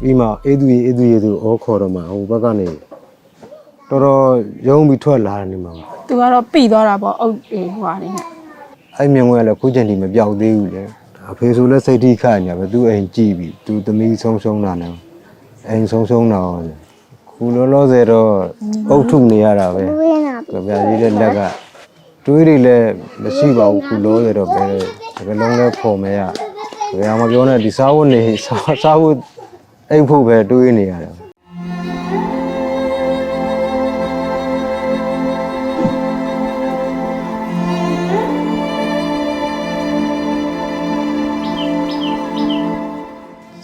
ပြီးမှအေးသူရေအေးသူရေသူဩခေါ်တော့မှဟိုဘက်ကနေတော်တော်ရုံးပြီးထွက်လာတယ်နေမှာပါသူကတော့ပြီသွားတာပေါ့အုတ်အေးဟွာနေနဲ့အဲ့မြင်ဝင်ကလည်းခုချိန်ထိမပြောက်သေးဘူးလေအဖေဆိုလည်းစိတ်ထိခတ်နေပဲသူအိမ်ကြည့်ပြီးသူသမီးဆုံးရှုံးတာနဲ့အိမ်ဆုံးရှုံးတာရောခုလောလောဆယ်တော့အုတ်ထုနေရတာပဲကြပြကြီးတဲ့လက်ကတွေးတွေလည်းမရှိပါဘူးခုလောဆယ်တော့ပဲဒီကလုံးလည်းဖော်မရဘယ်မှာပြောနေဒီစားဝတ်နေစားစားဝတ် အိမ်ဖို့ပဲတွေးနေရတယ်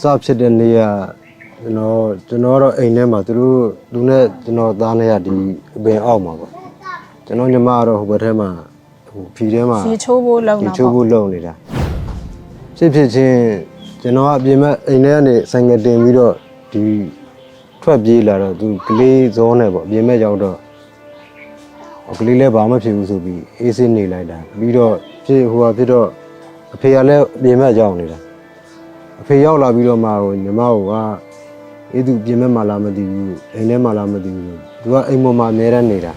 စဖြစ်တဲ့နေ့ကကျွန်တော်ကျွန်တော်တော့အိမ်ထဲမှာသူတို့သူနဲ့ကျွန်တော်သားနဲ့ကဒီအပင်အောက်မှာပေါ့ကျွန်တော်ညီမကတော့ဟိုဘက်ထဲမှာဟိုဖီထဲမှာရေချိုးဖို့လုံဒီတာချိုးပေါ့ဖို့လုံနေတာဖြစ်ဖြစ်ချင်း ကျွန်တော်ကအပြင်မဲ့အိမ်ထဲကနေဆိုင်ငယ်တင်ပြီးတော့ဒီထွက်ပြေးလာတော့သူကလေးဇောနဲ့ပေါ့အပြင်မဲ့ရောက်တော့ဟိုကလေးလည်းဘာမှဖြစ်ဘူးဆိုပြီးအေးစင်းနေလိုက်တာပြီးတော့ဖြစ်ဟိုဟာဖြစ်တော့အဖေကလည်းအပြင်မဲ့ရောက်နေတာအဖေရောက်လာပြီးတော့မှဟိုညီမကအေးသူပြင်မဲ့မှလာမသိဘူးအိမ်ထဲမှလာမသိဘူးသူကအိမ်ပေါ်မှာအများရန်နေတာ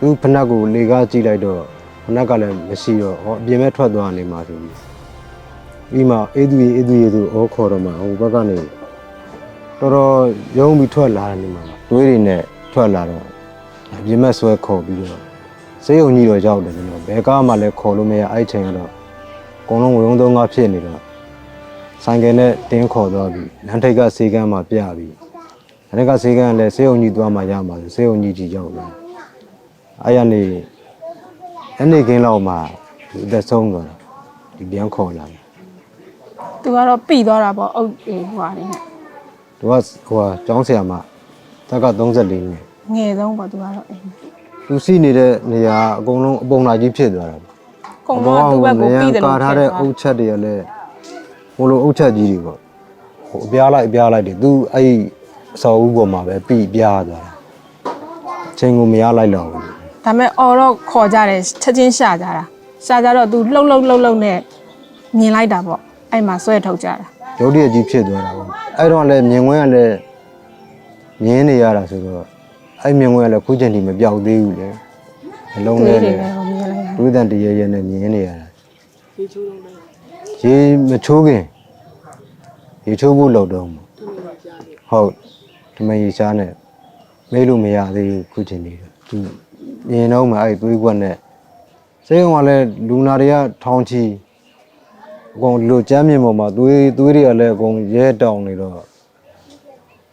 သူဖနက်ကိုလေကားကြည့်လိုက်တော့ဖနက်ကလည်းမရှိတော့ဟောအပြင်မဲ့ထွက်သွားနေမှာဆိုပြီး ပြီးမှအေးသူရေအေးသူရေသူဩခေါ်တော့မှဟိုဘက်ကနေတော်တော်ရုံးပြီးထွက်လာနေမှာတွေးတွေနဲ့ထွက်လာတော့အပြင်မဲ့ဆွဲခေါ်ပြီးတော့စေးုံကြီးတော့ရောက်တယ်ကျွန်တော်ဘယ်ကားမှလည်းခေါ်လို့မရအဲ့ချိန်ကတော့အကုန်လုံးဝုံသုံးကားဖြစ်နေတော့ဆိုင်ကယ်နဲ့တင်းခေါ်သွားပြီလမ်းထိပ်ကဈေးကမ်းမှာပြပြီလမ်းထိပ်ကဈေးကမ်းလည်းဈေးုံကြီးသွားမှရမှာဆိုဈေးုံကြီးကြီးရောက်လာအဲ့ရနေအဲ့နေခင်းလောက်မှာဒီအသက်ဆုံးသွားတာဒီပြန်ခေါ်လာတယ် သူကတော့ပြီသွားတာပေါ့အုတ်အေးဟွာနေနဲ့သူကဟိုဟာကျောင်းဆရာမတက်က34နှစ်ငယ်ဆုံးပေါ့သူကတော့အိမ်သူစီနေတဲ့နေရာအကုန်လုံးအပုံလာကြီးဖြစ်သွားတာကုံတော့သူ့ဘက်ကိုပြီတယ်ကာလို့ထားတဲ့အုတ်ချက်တွေကလည်းဟိုလိုအုတ်ချက်ကြီးတွေပေါ့ဟိုအပြားလိုက်အပြားလိုက်တွေသူအဲ့ဒီအစော်ဦးပေါ်မှာပဲပြီးပြားသွားတာအချိန်ကိုမရလိုက်တော့ဘူးဒါပေမဲ့အော်တော့ခေါ်ကြတယ်ချက်ချင်းရှာကြတာရှာကြတော့သူလှုပ်လှုပ်လှုပ်လှုပ်နဲ့မြင်လိုက်တာပေါ့ အဲ့မှာဆွဲထုတ်ကြတာရုပ်တရက်ကြီးဖြစ်သွားတာပေါ့အဲ့တော့လည်းမြင်ကွင်းကလည်းမြင်းနေရတာဆိုတော့အဲ့မြင်ကွင်းကလည်းခုချိန်ထိမပြောက်သေးဘူးလေအလုံးတွေးနဲ့တွေလည်းပဲမြင်လိုက်တာဒုသန်တရရနဲ့မြင်းနေရတာရေမချိုးခင်ရေချိုးဖို့လောက်တော့မှာဟုတ်ဒီမရေရှားနဲ့မေးလို့မရသေးဘူးခုချိန်ကြီးသူမြင်တော့မှအဲ့သွေးကွက်နဲ့စိတ်ကလည်းလူနာတွေကထောင်ချီ အကုန်လူချမ်းမြင်ပေါ်မှာသွေးသွေးတွေကလည်းအကုန်ရဲတောင်နေတော့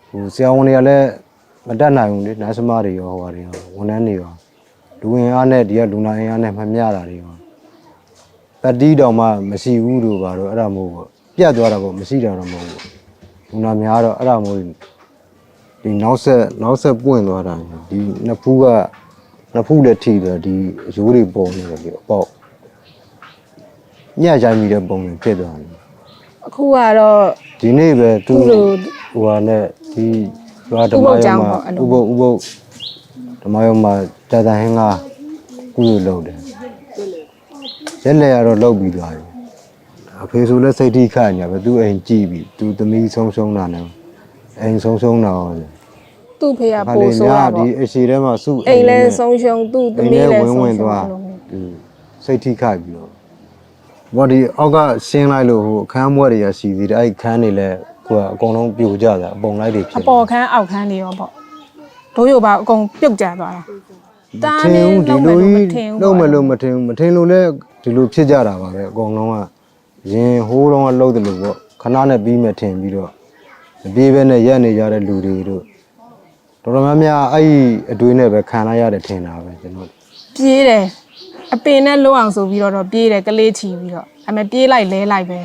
ဟိုဆရာဝန်တွေကလည်းမတတ်နိုင်ဘူးလေနတ်စမတွေရောဟိုဟာတွေရောဝန်ထမ်းတွေရောလူဝင်အားနဲ့ဒီကလူနာအင်အားနဲ့မမျှတာတွေရောပတ်တီးတောင်မှမရှိဘူးလို့ပါတော့အဲ့ဒါမို့ပေါ့ပြတ်သွားတာပေါ့မရှိတာတော့မဟုတ်ဘူးလူနာများတော့အဲ့ဒါမို့ဒီနောက်ဆက်နောက်ဆက်ပွင့်သွားတာဒီနှစ်ဖူးကနှစ်ဖူးလည်းထိတယ်ဒီအရိုးတွေပေါ်နေတယ်ဒီအပေါက် ညှရိုင်းမိတဲ့ပုံတွေဖြစ်သွားတယ်အခုကတော့ ဒီနေ့ပဲသူသူ့လိုဟိုဟာနဲ့ဒီရွာဓမ္မဥပုပ်ကျောယုံင်းမှာပေါ့အဲ့လို ဥပုပ်ဥပုပ်ဓမ္မယုံမှာတာတန်ဟင်းကကုလိုလုပ်တယ်ရက်လက်ရတော့လုပ်ပြီးသွားပြီအဖေဆိုလည်းစိတ်ထိခတ်ညာပဲသူအိမ်ကြည့်ပြီးသူသမီးဆုံးရှုံးတာနဲ့အိမ်ဆုံးရှုံးတာရော သူ့ဖေကခါပိုလေးဆိုးများတာဒီပေါ့အရှိထဲမှာစုအိမ်လဲဆုံးရှုံးသူ့သမီးလဲဝင်ဆုံးဝင်ရှုံးသွားအဲ့လိုမျိုးသူစိတ်ထိခတ်ပြီးတော့ ဘောဒီအောက်ကရှင်းလိုက်လို့ဟိုအခန်းမွက်တွေကရှိသေးတယ်အဲ့ခန်းတွေလည်းကိုကအကုန်လုံးပြိုကျတာအပုံလိုက်တွေဖြစ်အနေပေါ်ခန်းအောက်ခန်းတွေရောပေါ့ဒိုးရိုပါအကုန်ပြုတ်ကျသွားတာတာထင်နဲ့ဦးဒီလုံးမယ်လိုလို့မကြီးထင်ဘူးလုံးမယ်လို့မထင်ဘူးမထင်လို့လည်းဒီလိုဖြစ်ကြတာပါပဲအကုန်လုံးကရင်ဟိုးလုံးကလှုပ်တယ်လို့ပေါ့ခဏနဲ့ပြီးမယ်ထင်ပြီးတော့မပြေးပဲနဲ့ရက်နေကြတဲ့လူတွေတို့တော်တော်များများအဲ့ဒီအတွေးနဲ့ပဲခံလိုက်ရတယ်ထင်တာပဲကျွန်တော်ပြေးတယ် အပင်နဲ့လုံးအောင်ဆိုပြီးတော့တော့ပြေးတယ်ကလေးချီပြီးတော့အမေပြေးလိုက်လဲလိုက်ပဲ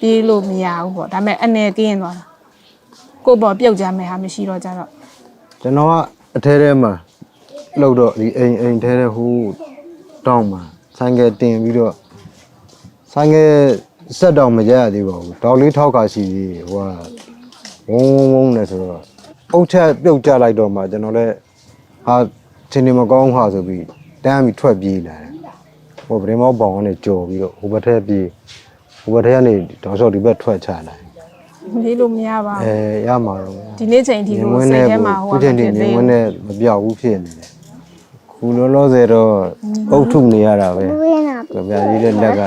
ပြေးလို့မရဘူးပေါ့ဒါပေမဲ့အနေကင်းသွားတာကိုယ့်ပေါ်ပြုတ်ကြမယ်ဟာမရှိတော့ကြတော့ကျွန်တော်ကအထဲထဲမှာလှုပ်တော့ဒီအိမ်အိမ်ထဲထဲဟိုးတောင်းမှာဆိုင်ကယ်တင်ပြီးတော့ဆိုင်ကယ်ဆက်တောင်မရရသေးပါဘူးတောက်လေးထောက်ခါရှိသေးဟိုကဝုန်းဝုန်းဝုန်းနဲ့ဆိုတော့အုတ်ချက်ပြုတ်ကျလိုက်တော့မှကျွန်တော်လည်းဟာချင်းနေမကောင်းဟာဆိုပြီးတန်းပြီးထွက်ပြေးလာတယ် ဟိုဗရင်မောပေါင်ကနေကြော်ပြီးတော့ဟိုဘက်ထက်ပြေးဟိုဘက်ထက်ကနေတောင်လျှောက်ဒီဘက်ထွက်ချလာတယ်မေးလို့မရပါဘူးအဲရမှာတော့ဒီနေ့ချိန်ထိလို့စိတ်ထဲမှာဟိုခုကချိန်ထိဖြစ်မြသေးင်ဝဘူးင်းနဲ့မပြောက်ဘူးဖြစ်နေတယ်ခုလောလောဆယ်တော့အုတ်ထုနေရတာပဲကြပြကြီးတဲ့လက်က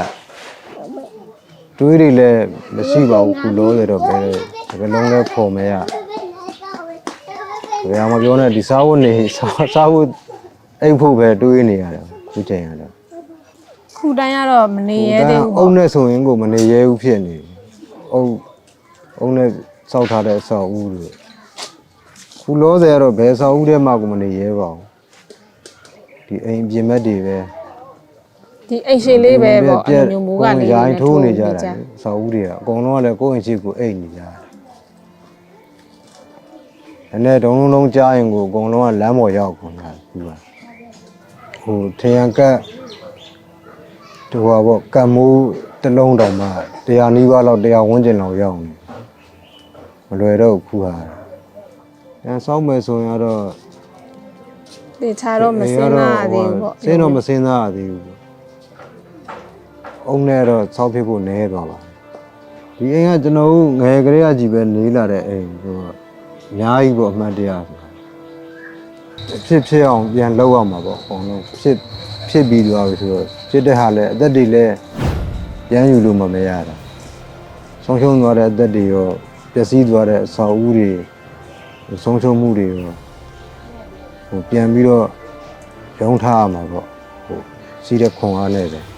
တွေးတွေလည်းမရှိပါဘူးခုလောဆယ်တော့ပဲဒီကလုံးလည်းဖော်မရကြပြမပြောနဲ့ဒီစားဖို့နေစားစားဖို့အိတ်ဖို့ပဲတွေးနေရတယ်ခုချိန်ရတော့ ခုတိုင်းကတော့မနေရဲသေးဘူးအုံပေါ့နဲ့ဆိုရင်ကိုမနေရဲဘူးဖြစ်နေတယ်အုံအုံနဲ့စောက်ထားတဲ့အဆောက်အဦတွေခုလောဆယ်ကတော့ဘယ်အဆောက်အဦထဲမှာကိုမနေရဲပါဘူးဒီအိမ်ပြင်မက်တွေပဲဒီအိမ်ရှိလေးပဲပေါ့အဲ့လိုမျိုးမိုးကနေရိုင်းထိုးနေကြတာကြလေအဆောက်အဦတွေကအကုန်လုံးကလည်းကိုယ့်အိမ်ရှိကိုအိမ်နေကြတယ်အဲ့နဲ့ဒုံလုံးလုံးကြားရင်ကိုအကုန်လုံးကလမ်းပေါ်ရောက်ကုန်တာခုကဟိုထရန်ကတ် ဒီဟောပေါ့ကတ်မိုးတစ်လုံးတောင်မှတရားနီးပါးလောက်တရားဝန်းကျင်လောက်ရောက်နေမလွယ်တော့ဘူးခုဟာအဲဆောက်မယ်ဆိုရင်ကတော့တေချာတော့မစင်းနာသေးဘူးပေါ့စင်းတော့မစင်းသားရသေးဘူးပေါ့အုံနဲ့တော့ဆောက်ဖြစ်ဖို့နည်းသွားပါဒီအိမ်ကကျွန်တော်တို့ငယ်ကလေးကကြီးပဲနေလာတဲ့အိမ်ဆိုတော့အများကြီးပေါ့အမှတ်တရဆိုတာဖြစ်ဖြစ်အောင်ပြန်လုပ်ရမှာပေါ့အကုန်လုံးဖြစ် ဖြစ်ပြီးသွားပြီဆိုတော့ဖြစ်တဲ့ဟာလည်းအသက်တွေလည်းပြန်ယူလို့မမရတာဆုံးရှုံးသွားတဲ့အသက်တွေရောပျက်စီးသွားတဲ့အဆောက်အဦတွေဆုံးရှုံးမှုတွေရောဟိုပြန်ပြီးတော့ရုံးထားရမှာပေါ့ဟိုစီးတဲ့ခွန်အားနဲ့ပဲ